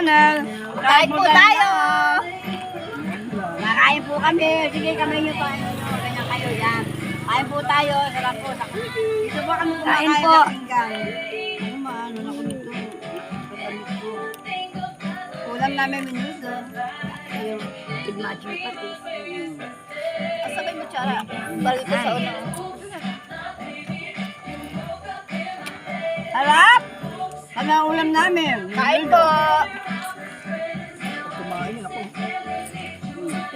Channel. Kain po tayo! Nakain po kami. Sige, kamay niyo pa. Ano, ganyan kayo yan. Kain po tayo. Sarap po. Dito po kami kumakain Kain po. ng pinggan. Ano maano na ko nito? Ulam namin minuto. Ayun. Tigmatching patis. Asabay mo, Chara. Balik ko sa ulo. Harap! Kami ang ulam namin. Kain po! Kumain ako.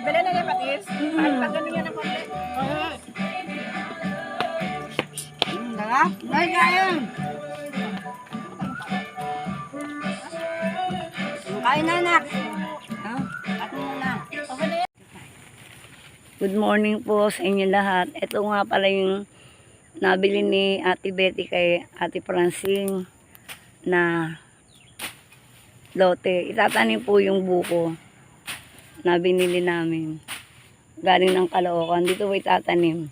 Ibala na niya patis. Ano pa ganun yan ang konti? Sarap? Ay, kain! Kain na, anak. Kain na. Yan. Good morning po sa inyo lahat. Ito nga pala yung nabili ni Ate Betty kay Ate Francine na lote. Itatanim po yung buko na binili namin. Galing ng Caloocan. Dito po itatanim.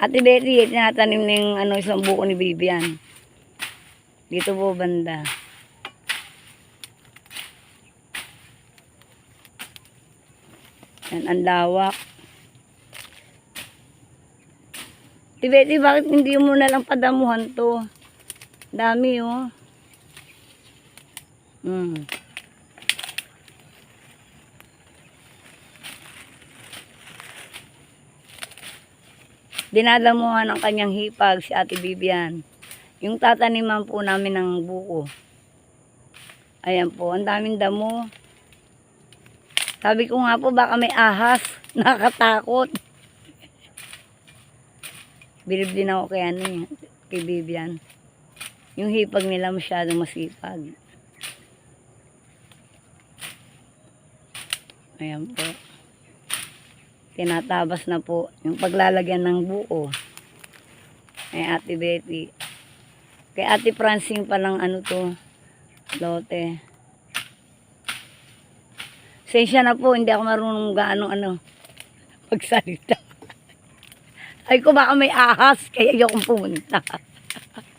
Ate Betty, tinatanim ng ano, isang buko ni Bibian. Dito po banda. Yan, ang lawak. Tibeti, bakit hindi mo na lang padamuhan to? Dami, oh. Hmm. Dinadamuhan ng kanyang hipag si Ate Bibian. Yung tataniman po namin ng buko. Ayan po, ang daming damo. Sabi ko nga po, baka may ahas. Nakatakot. Bilib din ako kay ano eh, kay Bibian. Yung hipag nila masyadong masipag. Ayan po. Tinatabas na po yung paglalagyan ng buo. Ay Ate Betty. Kay Ate Francine palang ano to, lote. Sensya na po, hindi ako marunong gaano ano, magsalita. Ay ko baka may ahas, kaya ayokong pumunta.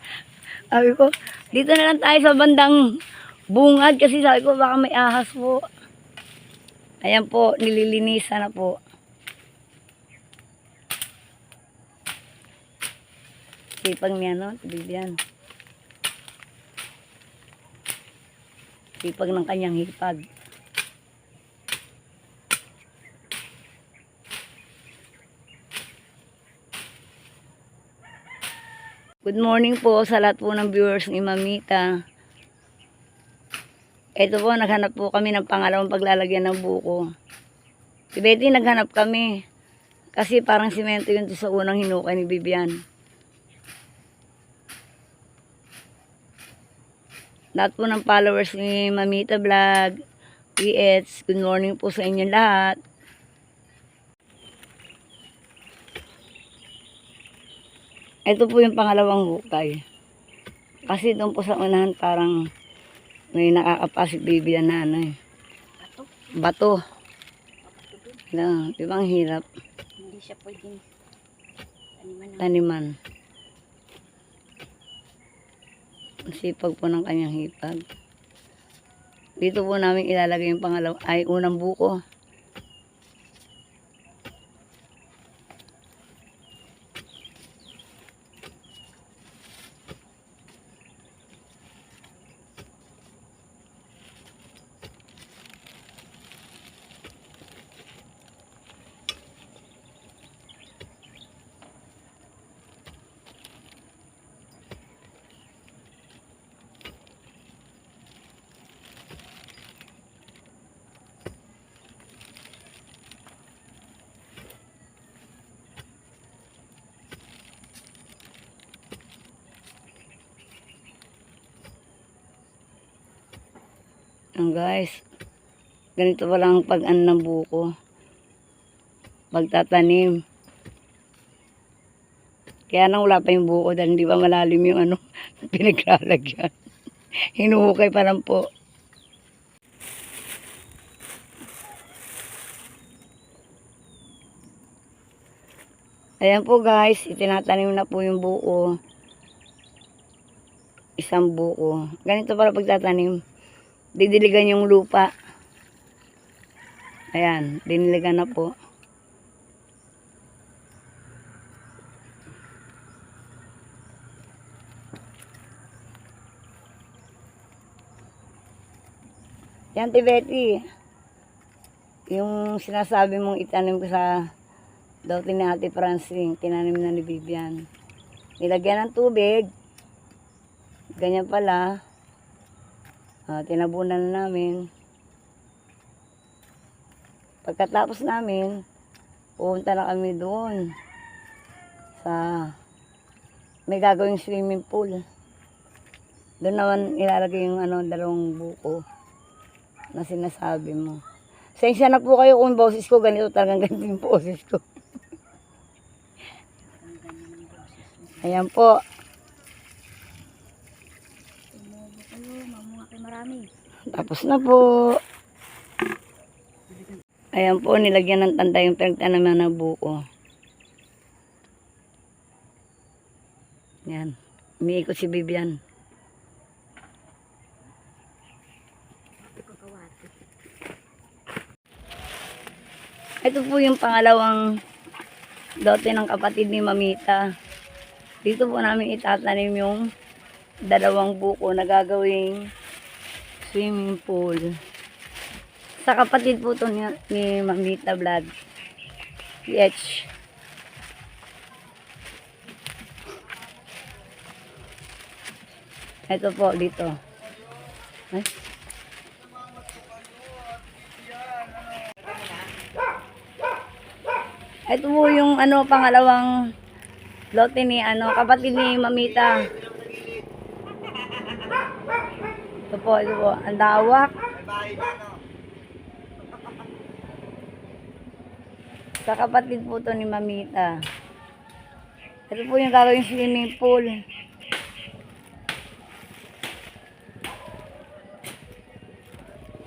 sabi ko, dito na lang tayo sa bandang bungad kasi sabi ko baka may ahas po. Ayan po, nililinisan na po. Sipag niya, no? Bibian. Sipag ng kanyang hipag. Good morning po sa lahat po ng viewers ni Mamita. Ito po, naghanap po kami ng pangalawang paglalagyan ng buko. Si Betty, naghanap kami. Kasi parang simento yun sa unang hinukay ni Bibian. Lahat po ng followers ni Mamita Vlog, PH, good morning po sa inyo lahat. Ito po yung pangalawang hukay. Kasi doon po sa unahan parang may nakakapasok baby na ano eh. Bato. Na, di ba ang hirap? Hindi siya pwedeng taniman Taniman. Sipag po ng kanyang hipag. Dito po namin ilalagay yung pangalaw ay unang buko. Ang guys, ganito pa lang ang pag-an ng buko. Pagtatanim. Kaya nang wala pa yung buko dahil hindi pa malalim yung ano, pinaglalagyan. Hinuhukay pa lang po. Ayan po guys, itinatanim na po yung buko. isang buko. Ganito para pagtatanim. Didiligan yung lupa. Ayan, diniligan na po. Yan, Ti Betty. Yung sinasabi mong itanim ko sa daw ni Ate Francine, tinanim na ni Vivian. Nilagyan ng tubig. Ganyan pala. Ah, tinabunan na namin. Pagkatapos namin, pupunta na kami doon sa may gagawing swimming pool. Doon naman ilalagay yung ano, dalawang buko na sinasabi mo. Sensya na po kayo kung boses ko ganito talagang ganito yung boses ko. Ayan po. Mamunga kay marami. Tapos na po. Ayan po, nilagyan ng tanda yung pinagtanaman ng buko. Yan. Umiikot si Bibian. Ito po yung pangalawang lote ng kapatid ni Mamita. Dito po namin itatanim yung dalawang buko na gagawing swimming pool. Sa kapatid po to ni, ni Mamita Vlog. PH. Ito po dito. Ay. Ito po yung ano pangalawang lote ni ano kapatid ni Mamita. Ito po, ito po. Ang lawak. Sa kapatid po to ni Mamita. Ito po yung gagawing swimming pool.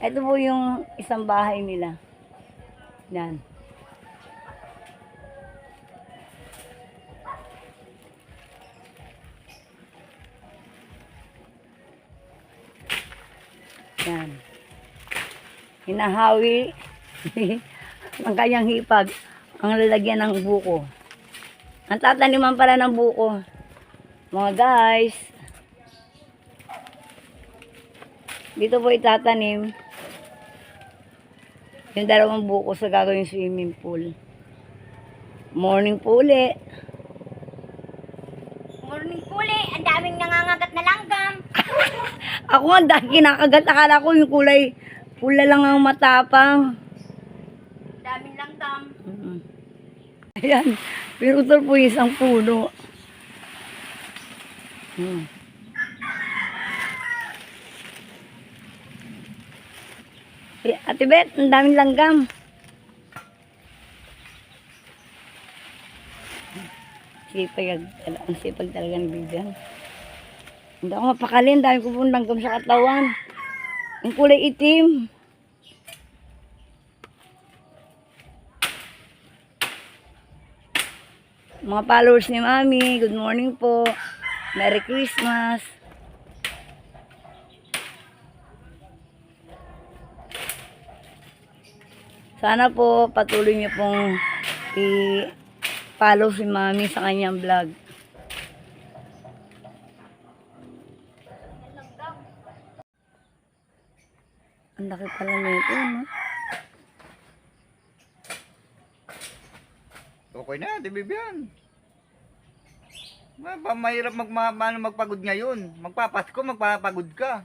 Ito po yung isang bahay nila. Yan. Yan. Hinahawi ang kanyang hipag ang lalagyan ng buko. Ang tataniman pala ng buko. Mga guys, dito po itatanim yung dalawang buko sa gagawing swimming pool. Morning po uli. Kuli, ang daming nangangagat na langgam. Ako nga dahil kinakagat, akala ko yung kulay pula lang ang matapang. Daming langgam. Mm. Ayan, pinutol po yung isang puno. Hmm. Ate Bet, ang daming langgam. Sipag, ang sipag talaga ni Bibian. Hindi ako mapakali, ang dami ko pong langgam sa katawan. Yung kulay itim. Mga followers ni Mami, good morning po. Merry Christmas. Sana po patuloy niyo pong i-follow si Mami sa kanyang vlog. Ang laki pala nito, no? Okay na, di Bibian. Ma, mahirap mag, ma, paano magpagod ngayon. Magpapasko, magpapagod ka.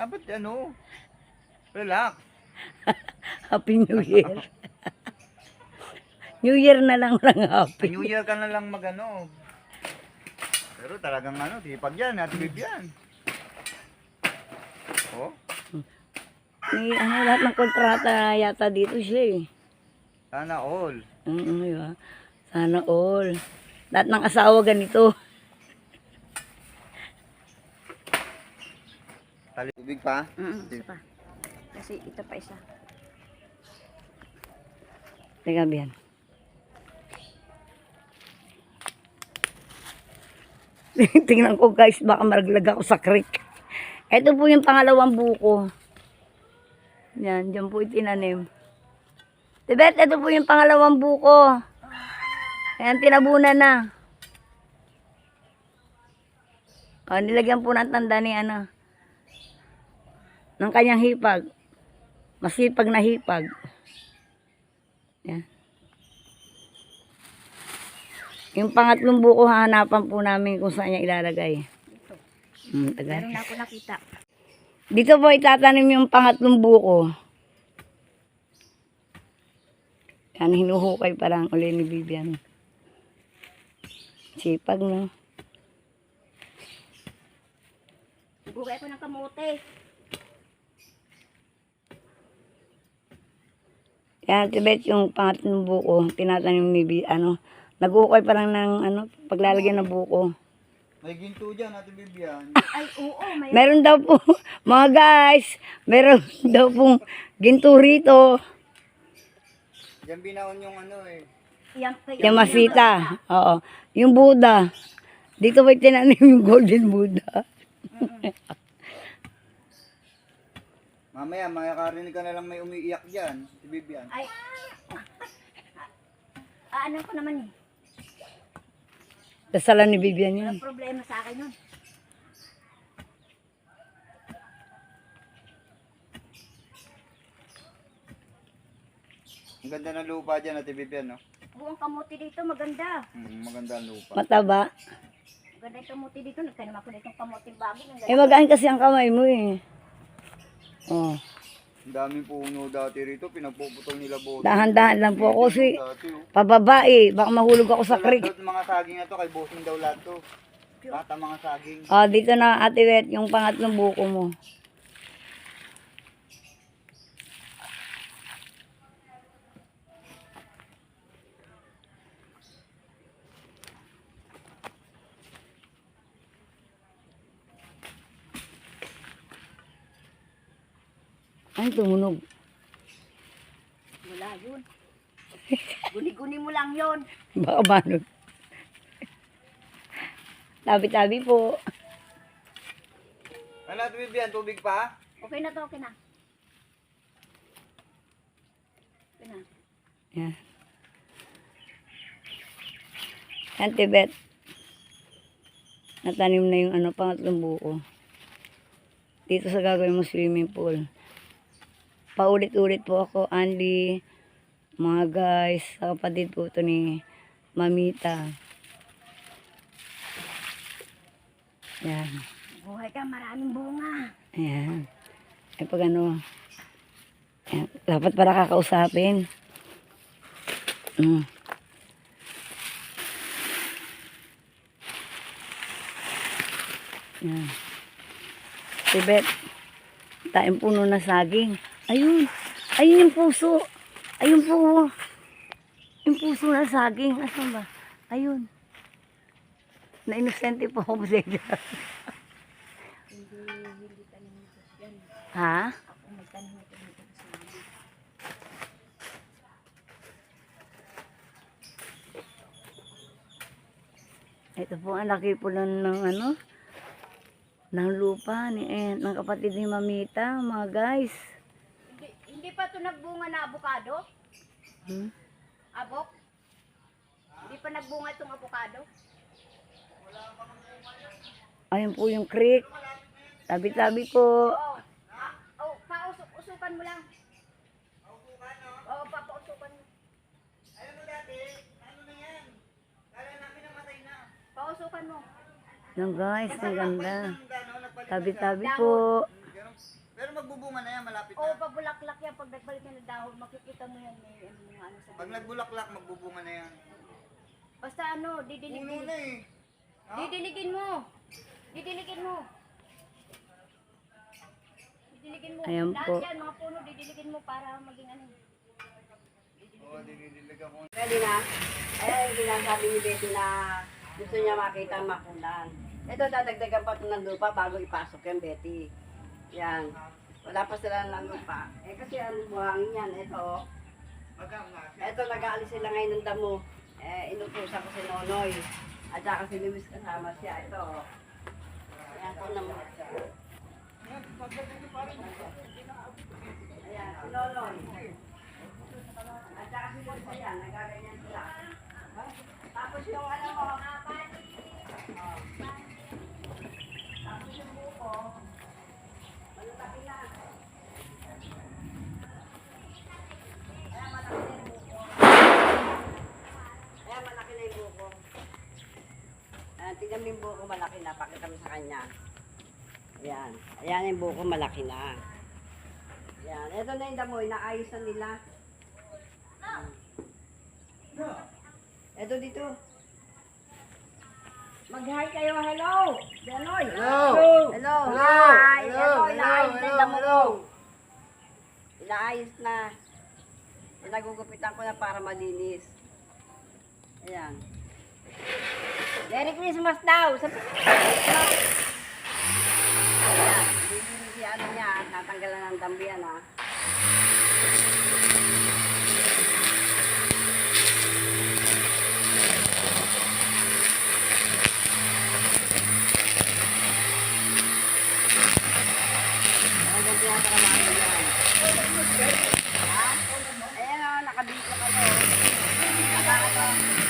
Dapat ano, relax. Happy New Year. New Year na lang lang happy. New Year ka na lang magano. Pero talagang ano, tipag yan, ate Bibian. Oh, May ano, lahat ng kontrata yata dito siya eh. sana all. Oo, di ba? Sana all. Lahat ng asawa ganito. Tubig pa. Mm, isa pa. Kasi ito pa isa. Teka, Bian. Tingnan ko guys, baka maraglag ako sa creek. Ito po yung pangalawang buko. Yan, dyan po itinanim. Tibet, ito po yung pangalawang buko. Ayan, tinabunan na. O, nilagyan po ng tanda ni ano, ng kanyang hipag. Masipag na hipag. Yan. Yung pangatlong buko, hahanapan po namin kung saan niya ilalagay. Hmm, tagal. Meron na ako nakita. Dito po itatanim yung pangatlong buko. Yan, hinuhukay pa lang uli ni Vivian. Sipag, no? Bugay ko ng kamote. Yan, tibet yung pangatlong buko, tinatanim ni Vivian, ano, nag-ukay pa lang ng, ano, paglalagyan ng buko. May ginto dyan, Ate Bibian. Ay, oo, may Meron daw po, mga guys, meron daw pong ginto rito. Diyan binaon yung ano eh. yan kayo. Yung masita. Oo. Yung Buddha. Dito ba tinanim yung golden Buddha? Mamaya, makakarinig ka na lang may umiiyak dyan, Ate Bibian. Ay, ah, ano ko naman eh. Dasalan ni Vivian yun. Walang problema sa akin nun. Ang ganda ng lupa dyan, Ate Bibian, no? Buong kamote dito, maganda. Hmm, maganda ang lupa. Mataba. Maganda yung kamote dito. Nagtanim ako nitong kamote bago. Ang Eh ganda. magaan kasi ang kamay mo eh. Oh. Ang daming puno dati rito, pinagpuputol nila bote. Dahan-dahan lang po ako kasi Dati, oh. pababa eh. Baka mahulog ako sa Lahat creek. daw mga saging na to, kay bossing daw lahat to. Lahat ang mga saging. Oh, dito na ate Wet, yung pangatlong buko mo. Ay, tumunog. Wala yun. Guni-guni mo lang yun. Baka manod. Tabi-tabi po. Ano, Ate Bibian, tubig pa? Okay na to, okay na. Okay na. Yan. Yan, Tibet. Natanim na yung ano, pangatlong buko. Dito sa gagawin mo swimming pool. Paulit-ulit po ako, Andy, mga guys, sa kapatid po ito ni Mamita. Yan. Buhay ka, maraming bunga. Ayan. Eh pag ano, ayan, dapat para kakausapin. Mm. Yan. Tibet. Tayong puno na saging. Ayun. Ayun yung puso. Ayun po. Yung puso na saging. Asan ba? Ayun. Na-inosente po ako sa Ha? Ako may tanim ito. Ito po ang laki po ng, ng ano, ng lupa ni eh, ng kapatid ni Mamita, mga guys. Hindi, hindi pa ito nagbunga na avocado? Hmm? Abok? Hindi pa nagbunga itong avocado? Ayun po yung creek. Tabi-tabi po. Oo. Oh, pausok-usukan mo lang. Oo, papausukan mo. Alam mo dati, ano na yan? Kala namin namatay na. Pausukan mo. Yan guys, ang ganda. Tabi-tabi Dahon. po. Pero- magbubunga na yan, malapit Oo, na. pag bulaklak yan, pag nagbalik na ng dahon, makikita mo yan, may ano, mga ano sa Pag nagbulaklak, magbubunga na yan. Basta ano, didilig, Puno na eh. Ha? didiligin mo. Didiligin mo. Didiligin mo. Ayan Lahat po. yan, mga puno, didiligin mo para maging ano. Oo, dinidilig ako. Pwede na. Ayan yung sinasabi ni Betty na gusto niya makita ang makulan. Ito, dadagdagan pa ito ng lupa bago ipasok yan, Betty. Yan. Wala pa sila ng lupa. Eh kasi ang buhangin yan, ito. oh. Ito, nag-aalis sila ngayon ng damo. Eh, inutusan ko si Nonoy. At saka si Luis kasama siya. Ito. oh. Ayan, ito naman. Ayan, si Loloy. At saka si Luis ayan, nagaganyan sila. Tapos yung ano mo, oh. Tapos yung buko, malalaki na. Ayan, malaki na yung buko. Ayan, malaki na yung buko. Ayan, tignan mo yung buko malaki na. Pakita mo sa kanya. Ayan. Ayan yung buko malaki na. Ayan. Ito na yung damo. Inaayos na nila. Ito dito. Mag-hi kayo. Hello. Danoy. Hello. Hello. Hello. Hi. Hello. Ito, inaayos na yung damo Hello. ko. Inaayos na. Pinagugupitan ko na para malinis. Ayan. Merry Christmas daw! Sabi Ayan, bibili si tatanggalan ng dambi yan ha. Ayan, o, nakabito ka to. Nakakatawa.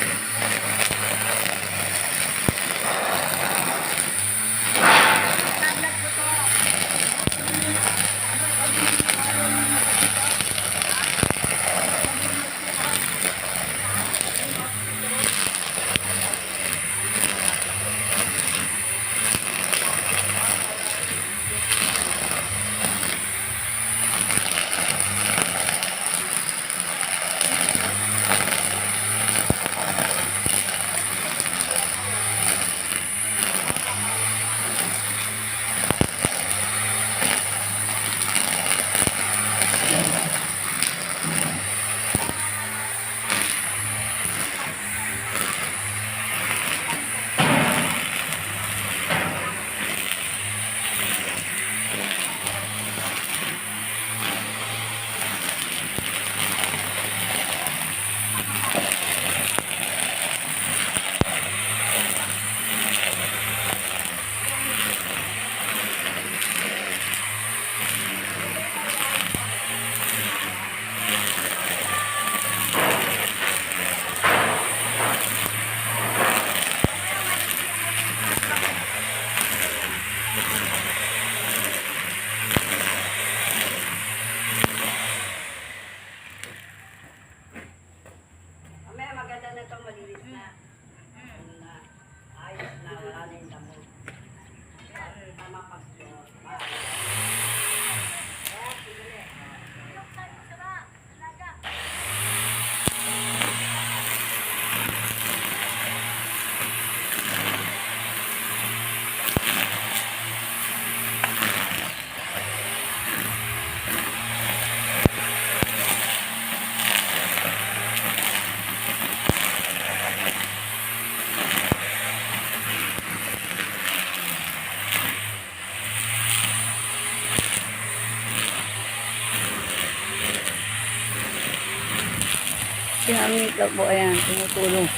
Si Amita po, ayan, tumutulong.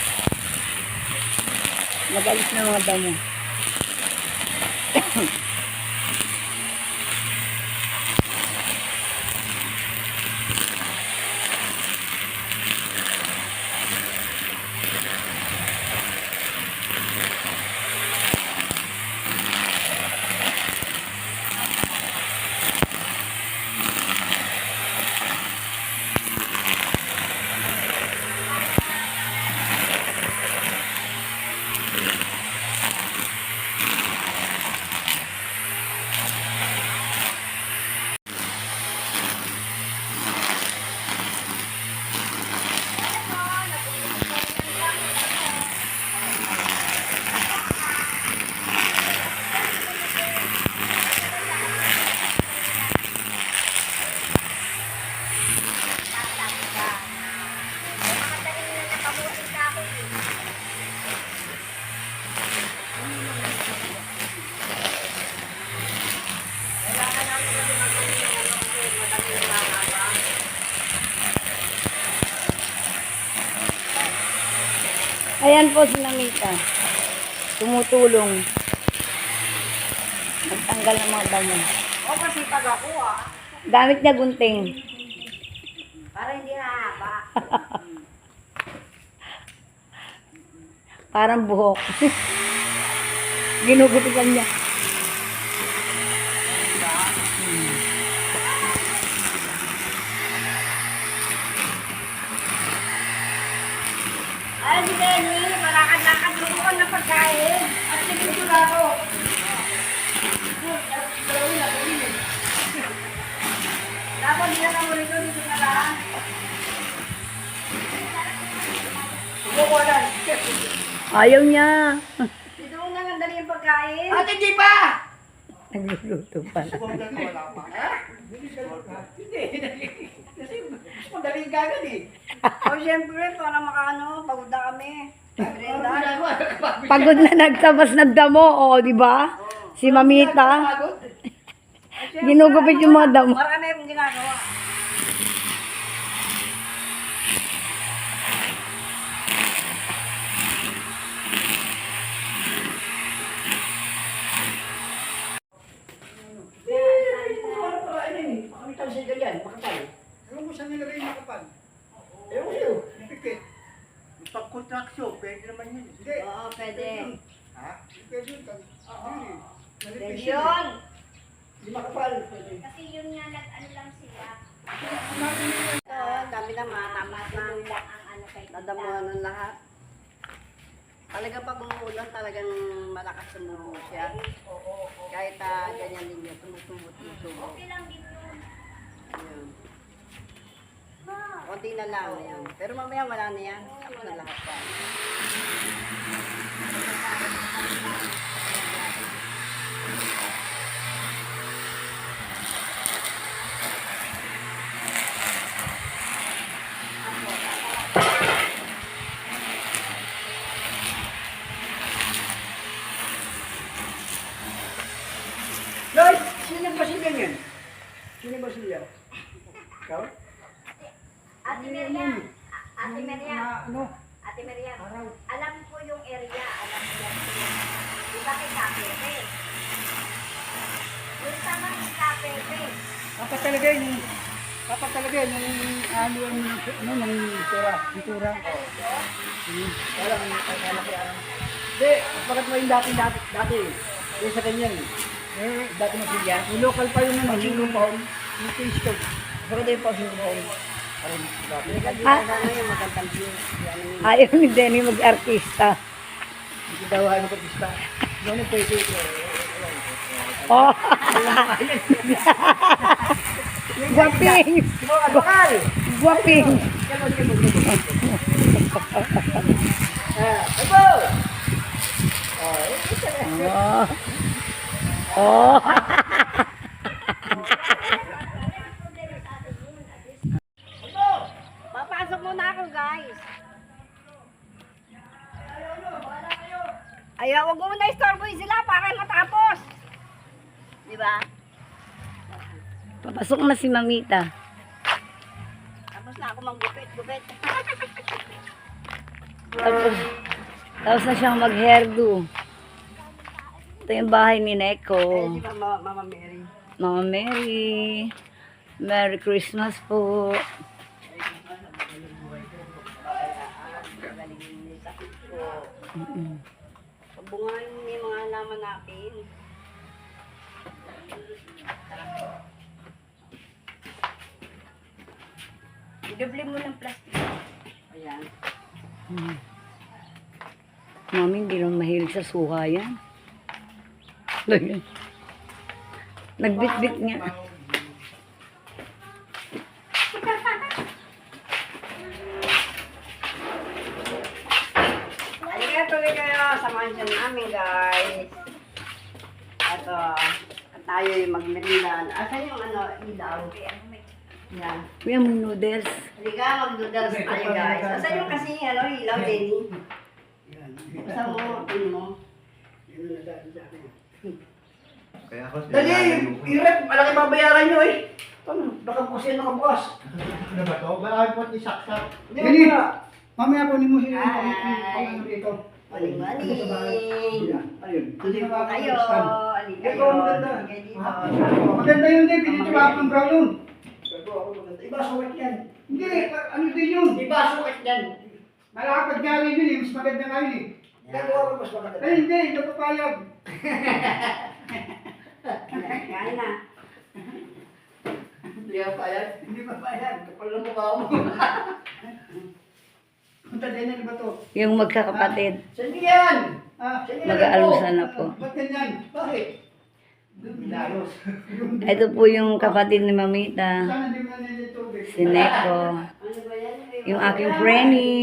Magalis na mga damo. Ayan po si Namita. Tumutulong. Magtanggal ng mga damo. O, kasi pag ako ah. Gamit niya gunting. Para hindi hahaba. Parang buhok. Ginugupitan niya. Ay, si Benny, malakad-lakad mo ng pagkain. At. Ayaw niya. Dito na nga dali yung pagkain. Ate, di pa! Nagluluto pala. Madaling kagad eh. O, siyempre, para makaano, pagod na kami. Pagod na nagtabas nagdamo, o, di ba? Si Mamita. Ginugupit yung mga damo. Marami akong ginagawa. Ewan ko saan nilagay yung makapal. Ewan ko sa'yo. Pikit. Pag-contraction, pwede naman yun. Hindi. Oo, pwede. Ha? Hindi Pwede yun. Oo. Pwede yun. Hindi makapal. Pwede. Kasi yun nga, nag-ano lang sila. Ito, ang dami naman. Tama na. Ang ano kay Nadamuhan ng lahat. Talaga pag umuulan, talagang malakas sumubo siya. Kahit ah, ganyan din yun, tumutubo, tumutubo. Okay lang din yun. Ayun. Konti na lang yan. Pero mamaya wala na yan. Tapos na lahat yan. Lloyd, sino ba sila yan? Sino ba sila? Ikaw? Ate Miriam, Ate Miriam, ano? Ate Miriam, alam ko yung area, alam ko yung area. Di ba kay Kapete? Yung tama kay Kapete. Dapat talaga yun. Dapat talaga yun. Yung ano yung ano ng tura. Tura. Hmm. Wala ang akala ko ano. Hindi, bakit mo yung dati dati dati? Yung sa ganyan. Eh, dati na siya. Yung local pa yung ano, yung compound. Yung taste ko. Pero din pa yung dati. Ah, Ano yung ayaw ni Denny mag-artista. Hindi daw ano pa pista. Yung ano pwede. Oh. Guwaping! Mo, advokal! Guwaping! Oh. Oh. Papasok muna ako, guys. Ayaw, wag mo na istorboy sila para matapos. Di ba? Papasok na si Mamita. Tapos na ako manggupit, gupit. Tapos, tapos na siyang mag-hairdo. Ito yung bahay ni Neko. Ayun, di ba, Ma- Mama Mary? Mama Mary. Merry Christmas po. Ko. Pabungahin mo yung mga halaman natin. Idoble mo ng plastic. Ayan. Mami, hindi naman mahilig sa suha yan. Ganyan. Nagbitbit. Halika, tuloy kayo sa mansion namin, guys. Ito, at tayo yung magmerindan. Asan yung ano, ilaw? Yan. Kuya mo noodles. Halika, mag-noodles tayo, guys. Asan yung kasi, ano, ilaw, Denny? Asan mo, pin mo? Kaya ako Dali, irep, malaki babayaran nyo eh. Ano, nakabukas yan, nakabukas. Ano ba to? Bakit po isaksak? Dali, mamaya po ni mo Hi. yung dito. Maling maling. Ayun. Halika Ikaw ang maganda. Maganda yun din, pinito ba akong brown yun? Iba sukat yan. Hindi, ano din yun? Iba sukat yan. Malakad nga rin yun eh, mas maganda nga yun eh. Gagawa ko mas maganda. Ay hindi, hindi ko papayag. Kaya na. Hindi ka payag. Hindi papayag. Kapal ng mukha mo. Punta din yan ba to? Yung magkakapatid. Saan yan? Ah, Saan yan Mag-aalmusal na po. ba't ganyan? Bakit? Bilaros. Ito po yung kapatid ni Mamita. Na. Si Neko. Ano ba yan? Yung aking Frenny.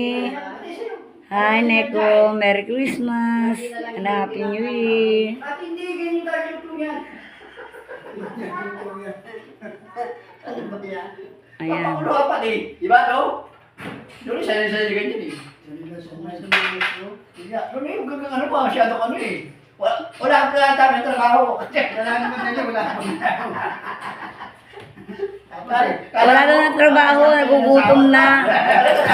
Hi, Neko. Merry Christmas. And Happy New Year. Hindi ganyan tayo yung yan. Ano ba yan? Ayan. Papakulo ka pa eh. Di ba, no? Doon sa sa ganyan eh. Ano yung gagang ano pa, masyado ano eh. Wala, wala ka na tayo ng trabaho. Wala naman na niya, wala naman Wala na trabaho. Nagugutom na.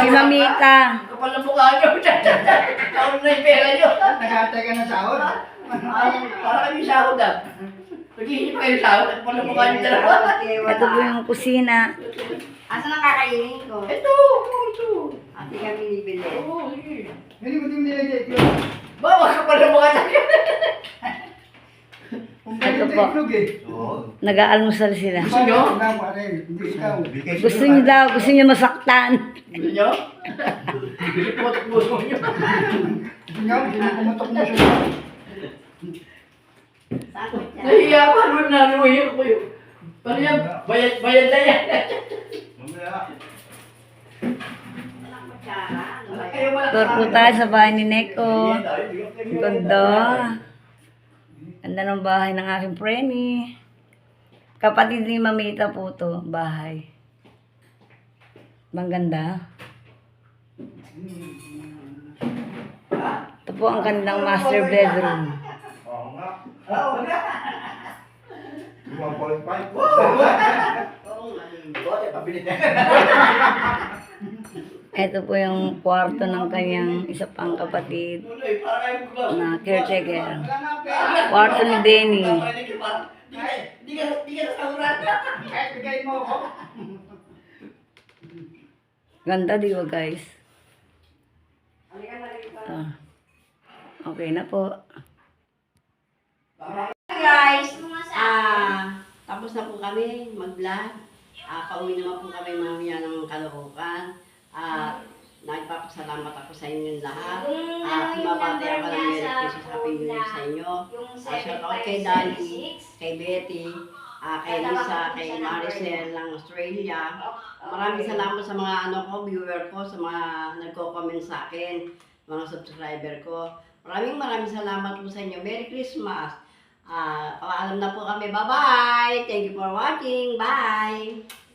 Si Mamita. Kapal ng mukha nyo. Kaon na yung pera nyo. Nag-aantay ka ng sahod. Para kami sahod ah. Naghihingi pa kayo sahod. Kapal ng mukha nyo dalawa. Ito po yung kusina. Asan ang kakainin ko? Ito, ito. Ate kami nibili. Oo, sige. Hindi mo din nilagay. Bawa kapal ng mukha nyo. Ganito po. eh. Nag-aalmusal sila. Gusto nyo? Mo. Gusto niyo daw. Gusto niyo masaktan. Gusto nyo? Gusto ko ito puso nyo. Gusto niyo, hindi mo pumutok mo ko siya? Nahiya pa nun na nahiya ko yun. Paano yan? Bayad, bayad na yan. Ano Tour po tayo sa bahay ni Neko. Ang ganda. Ganda ng bahay ng aking Frenny. Kapatid ni Mamita po to, bahay. Bang ganda. Ito po ang kanilang master bedroom. Bote, pabilit na. Ito po yung kwarto ng kanyang isa pang kapatid na caretaker. Kwarto ni Denny. Di ka, di nasahuran. Kahit bigay mo. Ganda di ba guys? Ah. Okay na po. guys, ah, tapos na po kami mag-vlog. Ah, pauwi naman po kami mamaya ng Caloocan. Ah, nagpapasalamat ako sa inyong lahat. Yung Ah, ano, kumabati number ako ng Merry Christmas, Happy New Year sa inyo. Yung Ah, shout out kay Dali, 7556. kay Betty, ah, kay Lisa, kay Maricel ng Australia. Maraming salamat sa mga ano ko, viewer ko, sa mga nagko-comment sa akin, mga subscriber ko. Maraming maraming salamat po sa inyo. Merry Christmas! Ah, paalam na po kami. Bye-bye! Thank you for watching. Bye!